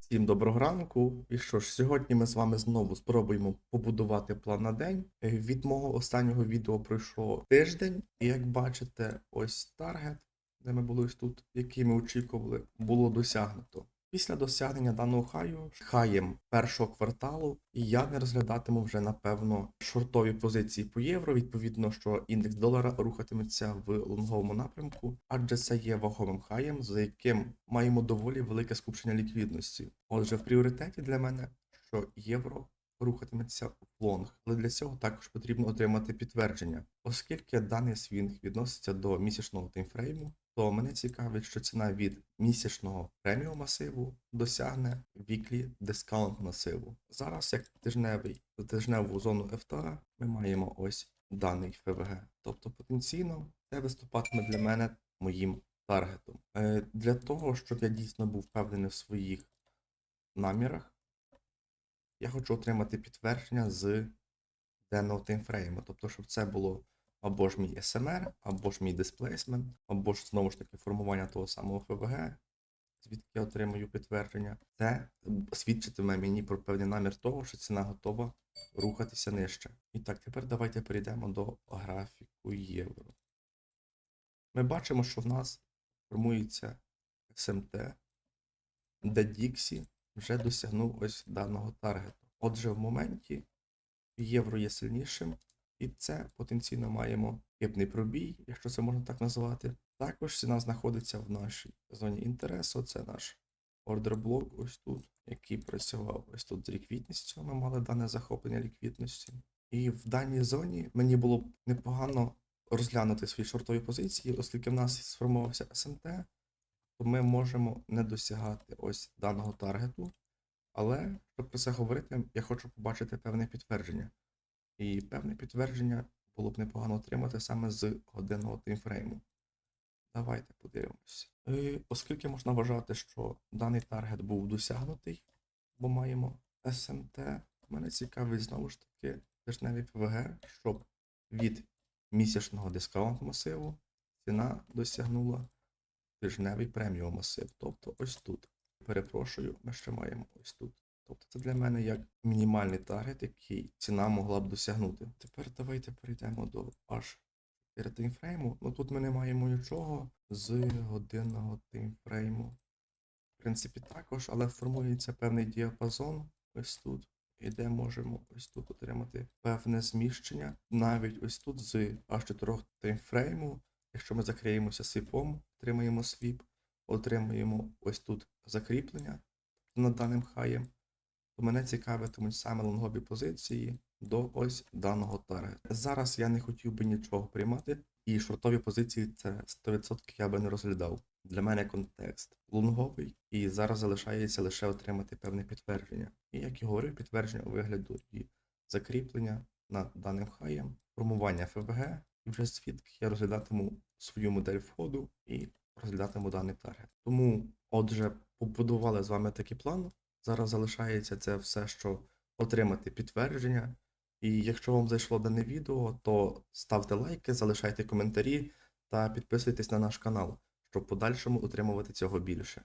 Всім доброго ранку. І що ж, сьогодні ми з вами знову спробуємо побудувати план на день. Е, Від мого останнього відео пройшло тиждень, і як бачите, ось таргет, де ми були ось тут, який ми очікували, було досягнуто. Після досягнення даного хаю, хаєм першого кварталу, і я не розглядатиму вже напевно шортові позиції по євро. Відповідно, що індекс долара рухатиметься в лонговому напрямку, адже це є вагомим хаєм, за яким маємо доволі велике скупчення ліквідності. Отже, в пріоритеті для мене, що євро рухатиметься в лонг, але для цього також потрібно отримати підтвердження, оскільки даний свінг відноситься до місячного таймфрейму, то мене цікавить, що ціна від місячного преміум масиву досягне віклі дискаунт масиву. Зараз як тижневий тижневу зону FTA ми маємо ось даний ФВГ. Тобто потенційно це виступатиме для мене моїм таргетом. Е, Для того, щоб я дійсно був впевнений в своїх намірах, я хочу отримати підтвердження з денного таймфрейму. Тобто, щоб це було або ж мій SMR, або ж мій дисплейсмент, або ж знову ж таки формування того самого ФВГ, звідки я отримую підтвердження. Це свідчитиме мені про певний намір того, що ціна готова рухатися нижче. І так, тепер давайте перейдемо до графіку євро. Ми бачимо, що в нас формується SMT, де вже досягнув ось даного таргету. Отже, в моменті євро є сильнішим, і це потенційно маємо хибний пробій, якщо це можна так назвати. Також ціна знаходиться в нашій зоні інтересу. Це наш ордер блок ось тут, який працював ось тут з ліквідністю. Ми мали дане захоплення ліквідності. І в даній зоні мені було б непогано розглянути свої шортові позиції, оскільки в нас сформувався СМТ, то ми можемо не досягати ось даного таргету. Але щоб про це говорити, я хочу побачити певне підтвердження. І певне підтвердження було б непогано отримати саме з годинного таймфрейму. Давайте подивимося. І оскільки можна вважати, що даний таргет був досягнутий, бо маємо СМТ, мене цікавить знову ж таки тижневий ПВГ, щоб від місячного дискаунт масиву ціна досягнула тижневий преміум масив. Тобто ось тут. Перепрошую, ми ще маємо ось тут. Тобто це для мене як мінімальний таргет, який ціна могла б досягнути. Тепер давайте перейдемо до аж 4 таймфрейму. Ну тут ми не маємо нічого з годинного таймфрейму. В принципі, також, але формується певний діапазон ось тут. І де можемо ось тут отримати певне зміщення. Навіть ось тут з аж 4 таймфрейму, якщо ми закриємося свіпом, отримаємо свіп, отримаємо ось тут закріплення над даним хаєм то мене цікавитимуть саме лонгові позиції до ось даного таргету. Зараз я не хотів би нічого приймати, і шортові позиції це 100% я би не розглядав. Для мене контекст лонговий, і зараз залишається лише отримати певне підтвердження. І як і говорив, підтвердження у вигляду і закріплення над даним хаєм, формування ФВГ, і вже звідки я розглядатиму свою модель входу і розглядатиму даний таргет. Тому, отже, побудували з вами такий план. Зараз залишається це все, що отримати підтвердження. І якщо вам зайшло дане відео, то ставте лайки, залишайте коментарі та підписуйтесь на наш канал, щоб подальшому отримувати цього більше.